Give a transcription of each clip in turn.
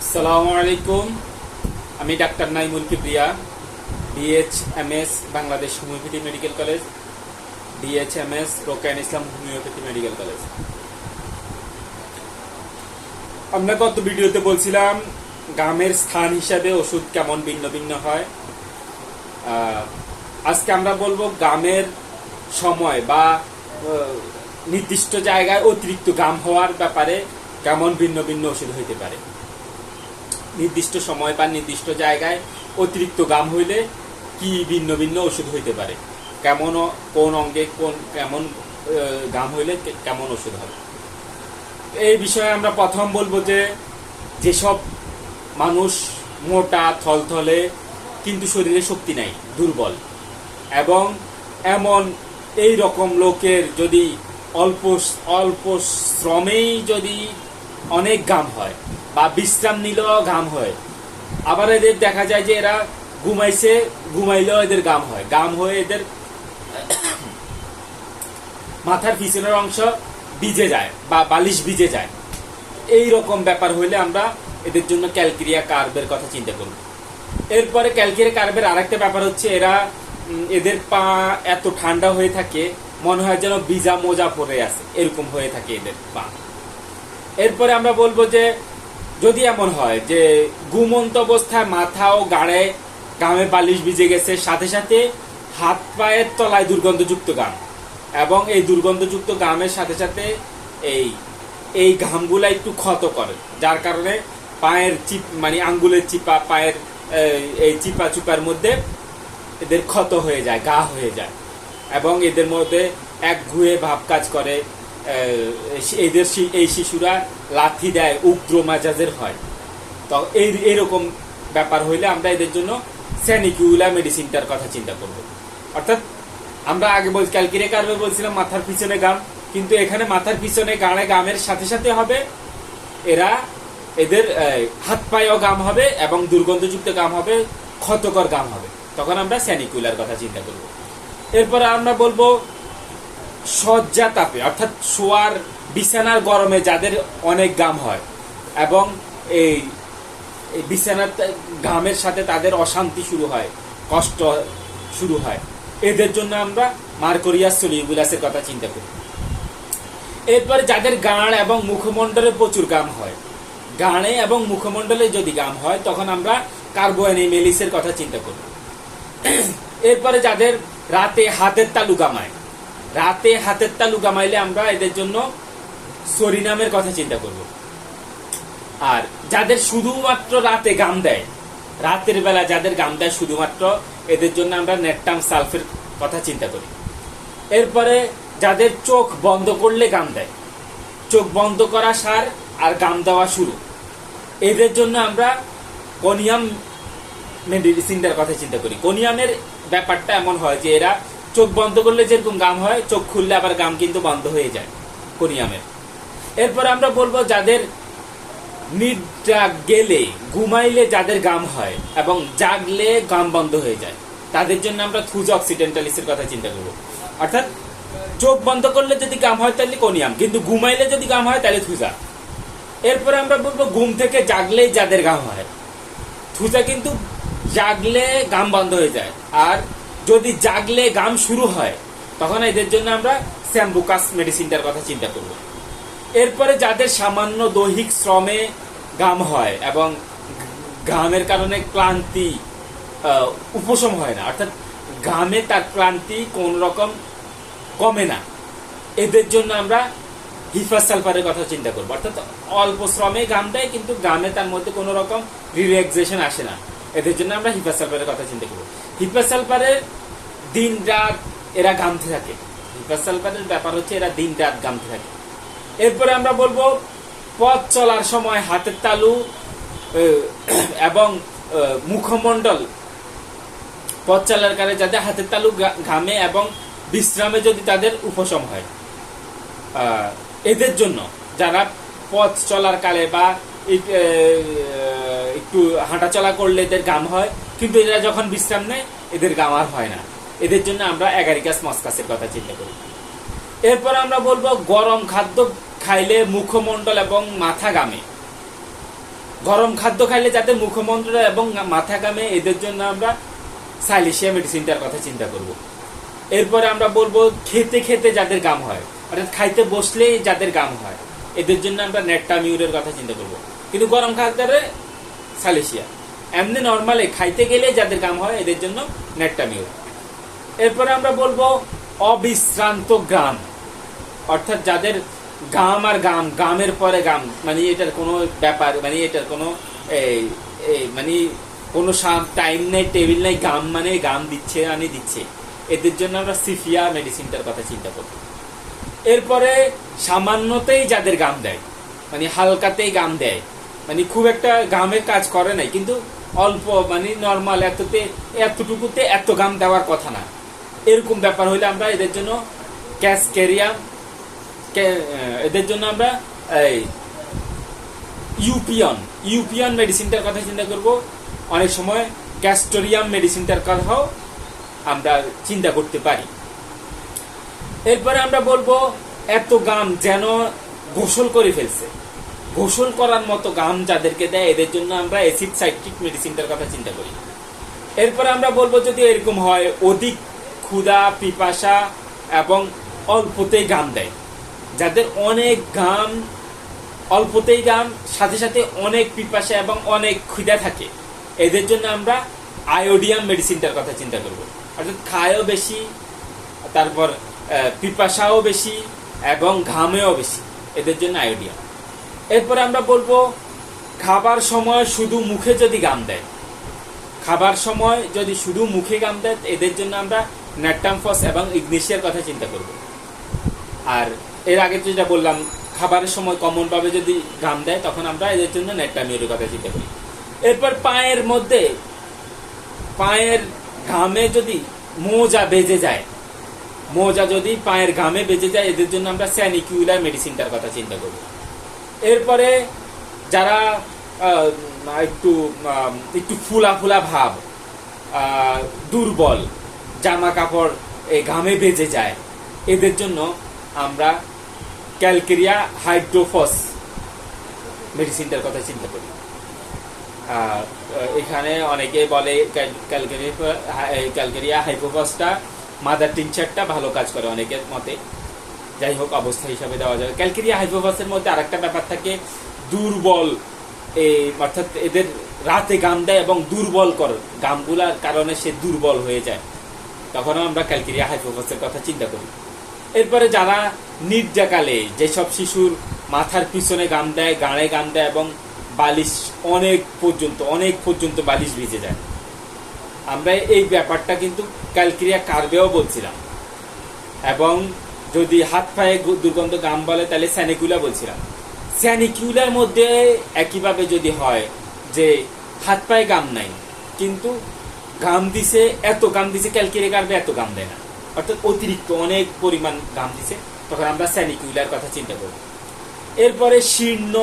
আসসালামু আলাইকুম। আমি doctor Naimul Kibria D H Bangladesh homeopathy medical college D H M Islam homeopathy medical college আমরা গত ভিডিওতে বলছিলাম, গামের স্থান হিসাবে ওষুধ কেমন ভিন্ন ভিন্ন হয়। আজকে আমরা বলব গামের সময় বা নির্দিষ্ট জায়গায় অতিরিক্ত গাম হওয়ার ব্যাপারে কেমন ভিন্ন ভিন্ন ওষুধ হইতে পারে। নির্দিষ্ট সময় বা নির্দিষ্ট জায়গায় অতিরিক্ত গাম হইলে কি ভিন্ন ভিন্ন ওষুধ হইতে পারে? কেমন কোন অঙ্গে কোন, কেমন গাম হইলে কেমন ওষুধ হবে? এই বিষয়ে আমরা প্রথম বলব যে, যেসব মানুষ মোটা, থলথলে, কিন্তু শরীরে শক্তি নাই, দুর্বল, এবং এমন এই রকম লোকের যদি অল্প অল্প শ্রমেই যদি অনেক গাম হয় বা বিশ্রাম নিলেও ঘাম হয়। আবার এদের দেখা যায় যে এরা ঘুমাইছে, ঘুমাইলেও এদের গাম হয়। গাম হয়ে এদের মাথার পিছনের অংশ ভিজে যায় বা বালিশ ভিজে যায়। এই রকম ব্যাপার হইলে আমরা এদের জন্য ক্যালকেরিয়া কার্বের কথা চিন্তা করব এরপরে ক্যালকেরিয়া কার্বের আরেকটা ব্যাপার হচ্ছে এরা এদের পা এত ঠান্ডা হয়ে থাকে, মনে হয় যেন ভিজা মোজা পরে আছে। এরকম হয়ে থাকে এদের পা। এরপরে আমরা বলব যে যদি এমন হয় যে ঘুমন্ত অবস্থায় মাথা ও গাড়ে গামে বালিশ ভিজে গেছে সাথে সাথে হাত পায়ের তলায় দুর্গন্ধযুক্ত গাম এবং এই দুর্গন্ধযুক্ত গামের সাথে সাথে এই এই ঘামগুলা একটু ক্ষত করে যার কারণে পায়ের চিপ মানে আঙ্গুলের চিপা পায়ের এই, চিপা চুপার মধ্যে এদের ক্ষত হয়ে যায় গা হয়ে যায় এবং এদের মধ্যে এক ঘুয়ে ভাব কাজ করে। এদের এই শিশুরা লাথি দেয়, উগ্র মাজাজের হয়। তো এই, এরকম ব্যাপার হইলে আমরা এদের জন্য স্যানিকিউলা মেডিসিনটার কথা চিন্তা করব। অর্থাৎ আমরা আগে বল, ক্যালকিরে কার্বে বলছিলাম মাথার পিছনে গাম, কিন্তু এখানে মাথার পিছনে গাড়ে গামের সাথে সাথে হবে, এরা এদের হাত পায়েও গাম হবে এবং দুর্গন্ধযুক্ত গাম হবে, ক্ষতকর গাম হবে। তখন আমরা স্যানিকুলার কথা চিন্তা করব। এরপরে আমরা বলব শয্যা তাপে, অর্থাৎ শোয়ার বিছানার গরমে যাদের অনেক গাম হয়, এবং এই বিছানার ঘামের সাথে তাদের অশান্তি শুরু হয়, কষ্ট শুরু হয়। এদের জন্য আমরা মার্কোরিয়াস সলিউবুলাসের কথা চিন্তা করি। এরপরে যাদের গাঁড় এবং মুখমণ্ডলে প্রচুর গাম হয় গাঁড়ে এবং মুখমণ্ডলে যদি গাম হয়, তখন আমরা কার্বোয়ানিমেলিসের কথা চিন্তা করব এরপরে যাদের রাতে হাতের তালু গামায় রাতে হাতের তালু গামাইলে আমরা এদের জন্য সরিনামের কথা চিন্তা করব। আর যাদের শুধুমাত্র রাতে গাম দেয়, রাতের বেলা যাদের গাম দেয় শুধুমাত্র এদের জন্য আমরা নেটটাম সালফের কথা চিন্তা করি। এরপরে যাদের চোখ বন্ধ করলে গাম দেয়, চোখ বন্ধ করা সার আর গাম দেওয়া শুরু। এদের জন্য আমরা কোনিয়াম মেডিসিনটার কথা চিন্তা করি। কোনিয়ামের ব্যাপারটা এমন হয় যে এরা চোখ বন্ধ করলে যেরকম গাম হয়, চোখ খুললে আবার গাম কিন্তু বন্ধ হয়ে যায় কোনিয়ামের। এরপর আমরা বলব যাদের নিদ্রা গেলে ঘুমাইলে যাদের গাম হয় এবং জাগলে গাম বন্ধ হয়ে যায়, তাদের জন্য আমরা থুজ অক্সিডেন্টালিসের কথা চিন্তা করব। অর্থাৎ চোখ বন্ধ করলে যদি গাম হয় তাহলে কোনিয়াম, কিন্তু ঘুমাইলে যদি গাম হয় তাহলে থুজা। এরপরে আমরা বলব ঘুম থেকে জাগলেই যাদের গাম হয়। থুজা কিন্তু জাগলে গাম বন্ধ হয়ে যায়, আর যদি জাগলে গাম শুরু হয়, তখন এদের জন্য আমরা স্যাম্বুকাস মেডিসিনটার কথা চিন্তা করব। এরপরে যাদের সামান্য দৈহিক শ্রমে গাম হয় এবং ঘামের কারণে ক্লান্তি উপশম হয় না, অর্থাৎ ঘামে তার ক্লান্তি কোন রকম কমে না, এদের জন্য আমরা হিফাস সালফারের কথা চিন্তা করব। অর্থাৎ অল্প শ্রমে গাম দেয়, কিন্তু গামে তার মধ্যে কোনো রকম রিল্যাক্সেশন আসে না। এদের জন্য আমরা হিফাস সালফারের কথা চিন্তা করব হিফাস সালফারের দিন রাত এরা গামতে থাকে। হিফাস সালফারের ব্যাপার হচ্ছে এরা দিন রাত গামতে থাকে। এরপরে আমরা বলব, পথ চলার সময় হাতের তালু এবং মুখমণ্ডল। পথ চলার কারণে যাদের হাতের তালু ঘামে এবং বিশ্রামে যদি তাদের উপশম হয়। এদের জন্য যারা পথ চলার কালে বা একটু হাঁটাচলা করলে এদের গাম হয়, কিন্তু এরা যখন বিশ্রাম নেয়, এদের গাম আর হয় না। এদের জন্য আমরা এগারিকাস মস্কাসের কথা চিন্তা করি। এরপর আমরা বলব গরম খাদ্য খাইলে মুখমণ্ডল এবং মাথা গামে গরম খাদ্য খাইলে যাদের মুখমন্ত্র এবং মাথা গামে এদের জন্য আমরা সাইলিশিয়া মেডিসিনটার কথা চিন্তা করব। এরপরে আমরা বলব খেতে খেতে যাদের গাম হয়, অর্থাৎ খাইতে বসলেই যাদের গাম হয়, এদের জন্য আমরা নেটটা মিউরের কথা চিন্তা করব। কিন্তু গরম খাদ্যে সালিশিয়া এমনি নর্মালে খাইতে গেলে যাদের গাম হয় এদের জন্য নেটটা মিউর এরপরে আমরা বলব অবিশ্রান্ত গ্রাম। অর্থাৎ যাদের গাম আর গাম, গামের পরে গাম মানে এটার কোনো ব্যাপার মানে এটার কোনো মানে কোনো টাইম নেই টেবিল নেই, গাম মানে গাম দিচ্ছে মানে দিচ্ছে। এদের জন্য আমরা সিফিয়া মেডিসিনটার কথা চিন্তা করব। এরপরে সামান্যতেই যাদের গাম দেয় মানে হালকাতেই গাম দেয় মানে খুব একটা গামের কাজ করে নাই কিন্তু অল্প মানে নর্মাল এততে এতটুকুতে এত গাম দেওয়ার কথা না। এরকম ব্যাপার হইলে আমরা এদের জন্য ক্যাসকেরিয়াম কে- আহ, এদের জন্য আমরা এই ইউপিয়ন ইউপিয়ন মেডিসিনটার কথা চিন্তা করব। অনেক সময় ক্যাস্টোরিয়াম মেডিসিনটার কথাও আমরা চিন্তা করতে পারি। এরপরে আমরা বলব এত গাম যেন গোসল করে ফেলছে। গোসল করার মতো গাম যাদেরকে দেয়, এদের জন্য আমরা অ্যাসিড সাইট্রিক মেডিসিনটার কথা চিন্তা করি। এরপরে আমরা বলব যদি এরকম হয়, অধিক ক্ষুধা, পিপাসা এবং অল্পতেই গাম দেয়। যাদের অনেক গাম, অল্পতেই গাম, সাথে সাথে অনেক পিপাসা এবং অনেক ক্ষুধা থাকে, এদের জন্য আমরা আয়োডিয়াম মেডিসিনটার কথা চিন্তা করব। অর্থাৎ খায়ও বেশি, তারপর পিপাসাও বেশি এবং ঘামেও বেশি, এদের জন্য আয়োডিয়াম এরপর আমরা বলব, খাবার সময় শুধু মুখে যদি গাম দেয়। খাবার সময় যদি শুধু মুখে গাম দেয়, এদের জন্য আমরা ন্যাটামফস এবং ইগনেশিয়ার কথা চিন্তা করব। আর এর আগে যেটা বললাম খাবারের সময় কমনভাবে যদি গাম দেয়, তখন আমরা এদের জন্য নেট্টামিউরের কথা চিন্তা করি। এরপর পায়ের মধ্যে, পায়ের ঘামে যদি মোজা বেজে যায়, মোজা যদি পায়ের ঘামে বেজে যায়, এদের জন্য আমরা স্যানিকিউলার মেডিসিনটার কথা চিন্তা করব। এরপরে যারা একটু একটু ফুলা ফুলা ভাব দুর্বল, জামা কাপড় এই ঘামে বেজে যায়, এদের জন্য আমরা ক্যালকেরিয়া হাইড্রোফস মেডিসিনটার কথা চিন্তা করি। এখানে অনেকে বলে ক্যাল- ক্যালকেরিয়া ক্যালকেরিয়া হাইপোফসটা মাদার টিনচারটা ভালো কাজ করে অনেকের মতে। যাই হোক, অবস্থা হিসাবে দেওয়া যাবে ক্যালকেরিয়া হাইপোফসের মধ্যে আরেকটা ব্যাপার থাকে, দুর্বল এই অর্থাৎ এদের রাতে গাম দেয় এবং দুর্বল কর। গামগুলার কারণে সে দুর্বল হয়ে যায়। তখনও আমরা ক্যালকেরিয়া হাইপোভাসের কথা চিন্তা করি। এরপরে যারা নির্যাকালে, যেসব শিশুর মাথার পিছনে গাম দেয়, গাঁড়ে গাম দেয় এবং বালিশ অনেক পর্যন্ত অনেক পর্যন্ত বালিশ ভিজে যায়। আমরা এই ব্যাপারটা কিন্তু ক্যালকেরিয়া কার্বেও বলছিলাম। এবং যদি হাত পায়ে দুর্গন্ধ গাম বলে, তাহলে স্যানিকুলা বলছিলাম। স্যানিকুলার মধ্যে একইভাবে যদি হয় যে হাত পায়ে গাম নাই, কিন্তু গাম দিছে, এত গাম দিছে ক্যালকেরিয়া কার্বে এত গাম দেয় না। অর্থাৎ অতিরিক্ত অনেক পরিমাণ গাম দিছে, তখন আমরা স্যানিকুলার কথা চিন্তা করব। এরপরে শীর্ণ,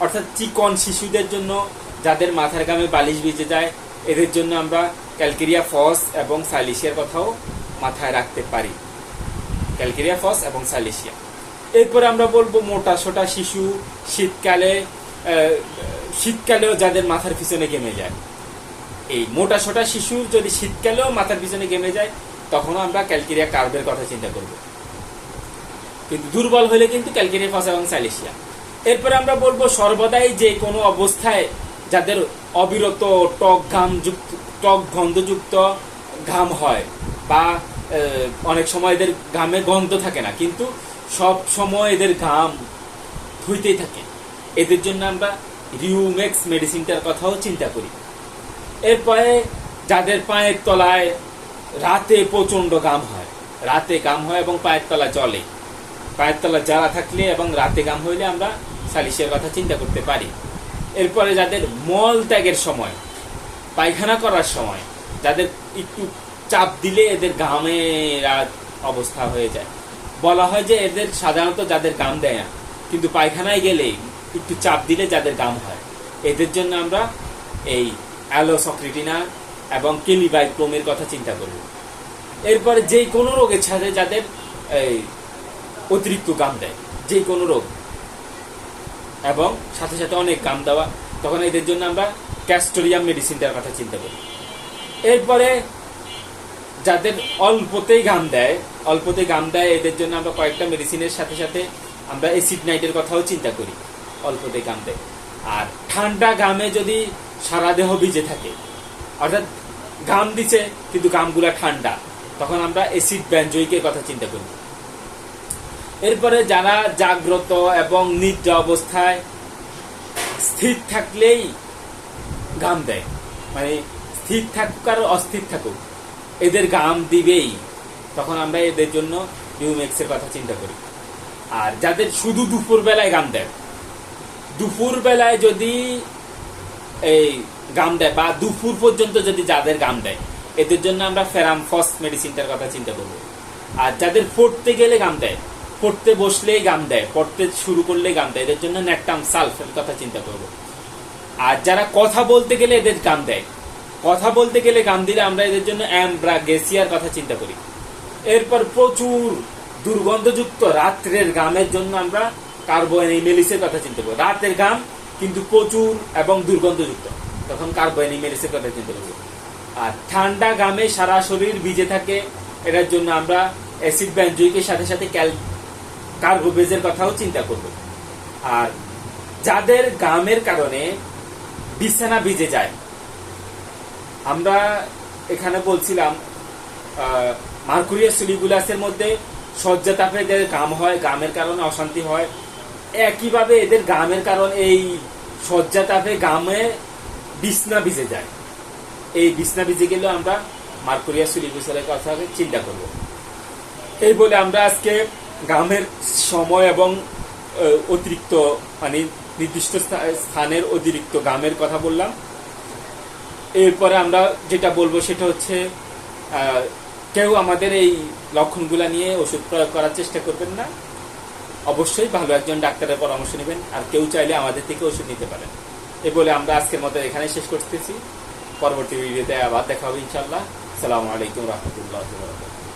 অর্থাৎ চিকন শিশুদের জন্য, যাদের মাথার গামে বালিশ ভিজে যায়, এদের জন্য আমরা ক্যালকেরিয়া ফস এবং সালিশিয়ার কথাও মাথায় রাখতে পারি। ক্যালকেরিয়া ফস এবং সালিশিয়া এরপরে আমরা বলব মোটা সোটা শিশু, শীতকালে শীতকালেও যাদের মাথার পিছনে গেমে যায়। এই মোটা সোটা শিশু যদি শীতকালেও মাথার পিছনে গেমে যায়, তখনও আমরা ক্যালকেরিয়া কার্বের কথা চিন্তা করব। কিন্তু দুর্বল হলে কিন্তু ক্যালকেরিয়া ফস এবং সাইলেশিয়া এরপরে আমরা বলব সর্বদাই যে কোনো অবস্থায় যাদের অবিরত টক ঘাম যুক্ত টক গন্ধযুক্ত ঘাম হয় বা অনেক সময় এদের ঘামে গন্ধ থাকে না, কিন্তু সব সময় এদের ঘাম ধুইতেই থাকে। এদের জন্য আমরা রিউমেক্স মেডিসিনটার কথাও চিন্তা করি। এরপরে যাদের পায়ের তলায় রাতে প্রচণ্ড গাম হয়, রাতে গাম হয় এবং পায়ের তলা জলে পায়ের তলা জ্বালা থাকলে এবং রাতে গাম হইলে আমরা সালিশের কথা চিন্তা করতে পারি। এরপরে যাদের মল ত্যাগের সময়, পায়খানা করার সময়, যাদের একটু চাপ দিলে এদের গামে অবস্থা হয়ে যায়। বলা হয় যে এদের সাধারণত যাদের গাম দেয় না, কিন্তু পায়খানায় গেলে একটু চাপ দিলে যাদের গাম হয়। এদের জন্য আমরা এই অ্যালোসক্রিটিনা এবং কেলিবাইক্লোমের কথা চিন্তা করব। এরপরে যে কোনো রোগের সাথে যাদের এই অতিরিক্ত গাম দেয়, যে কোনো রোগ এবং সাথে সাথে অনেক গাম দেওয়া, তখন এদের জন্য আমরা ক্যাস্টোরিয়াম মেডিসিনটার কথা চিন্তা করি। এরপরে যাদের অল্পতেই গাম দেয়, অল্পতেই গাম দেয়, এদের জন্য আমরা কয়েকটা মেডিসিনের সাথে সাথে আমরা এসিড নাইটের কথাও চিন্তা করি, অল্পতেই গাম দেয়। আর ঠান্ডা গামে যদি সারা দেহ ভিজে থাকে, অর্থাৎ গাম দিছে, কিন্তু গামগুলা ঠান্ডা, তখন আমরা এসিড ব্যঞ্জয়িকের কথা চিন্তা করি। এরপরে যারা জাগ্রত এবং নিদ্রা অবস্থায় স্থির থাকলেই গাম দেয় মানে স্থির থাকুক আর অস্থির থাকুক এদের গাম দিবেই। তখন আমরা এদের জন্য নিউমেক্সের কথা চিন্তা করি। আর যাদের শুধু দুপুর বেলায় গাম দেয়। দুপুর বেলায় যদি এই গাম দেয় বা দুপুর পর্যন্ত যদি যাদের গাম দেয়, এদের জন্য আমরা ফেরাম ফস মেডিসিনটার কথা চিন্তা করব। আর যাদের পড়তে গেলে গাম দেয়, পড়তে বসলেই গাম দেয়, পড়তে শুরু করলেই গাম দেয়, এদের জন্য ন্যাকটাম সালফের কথা চিন্তা করব। আর যারা কথা বলতে গেলে এদের গাম দেয় কথা বলতে গেলে গাম দিলে আমরা এদের জন্য অ্যাম্ব্রা গেসিয়ার কথা চিন্তা করি। এরপর প্রচুর দুর্গন্ধযুক্ত রাত্রের গামের জন্য আমরা কার্বোএনিমেলিসের কথা চিন্তা করি। রাতের গাম কিন্তু প্রচুর এবং দুর্গন্ধযুক্ত। তখন কার্বোএনিমেলিসের কথা চিন্তা করব আর ঠান্ডা গামে সারা শরীর ভিজে থাকে, এটার জন্য আমরা অ্যাসিড ব্যাঞ্জয়িকের সাথে সাথে ক্যাল কার্বোবেজের কথাও চিন্তা করব। আর যাদের গামের কারণে বিছানা ভিজে যায় আমরা এখানে বলছিলাম মার্কুরিয়া সিলিগুলাসের মধ্যে শয্যা তাপে এদের গাম হয় গামের কারণে অশান্তি হয়। একইভাবে এদের গামের কারণ এই শয্যা তাপে গামে বিছনা ভিজে যায়। এই বিছনা ভিজে গেলেও আমরা মার্কুরিয়া সিলিগুলাসের কথা চিন্তা করব। এই বলে আমরা আজকে গামের সময় এবং অতিরিক্ত মানে নির্দিষ্ট স্থা- স্থানের অতিরিক্ত গামের কথা বললাম। এরপরে আমরা যেটা বলব সেটা হচ্ছে কেউ আমাদের এই লক্ষণগুলা নিয়ে ওষুধ প্রয়োগ করার চেষ্টা করবেন না। অবশ্যই ভালো একজন ডাক্তারের পরামর্শ নেবেন, আর কেউ চাইলে আমাদের থেকে ওষুধ নিতে পারেন। এ বলে আমরা আজকের মতো এখানে শেষ করতেছি। পরবর্তী ভিডিওতে আবার দেখা হবে ইনশাল্লাহ সালামু আলাইকুম রহমতুল্লাহ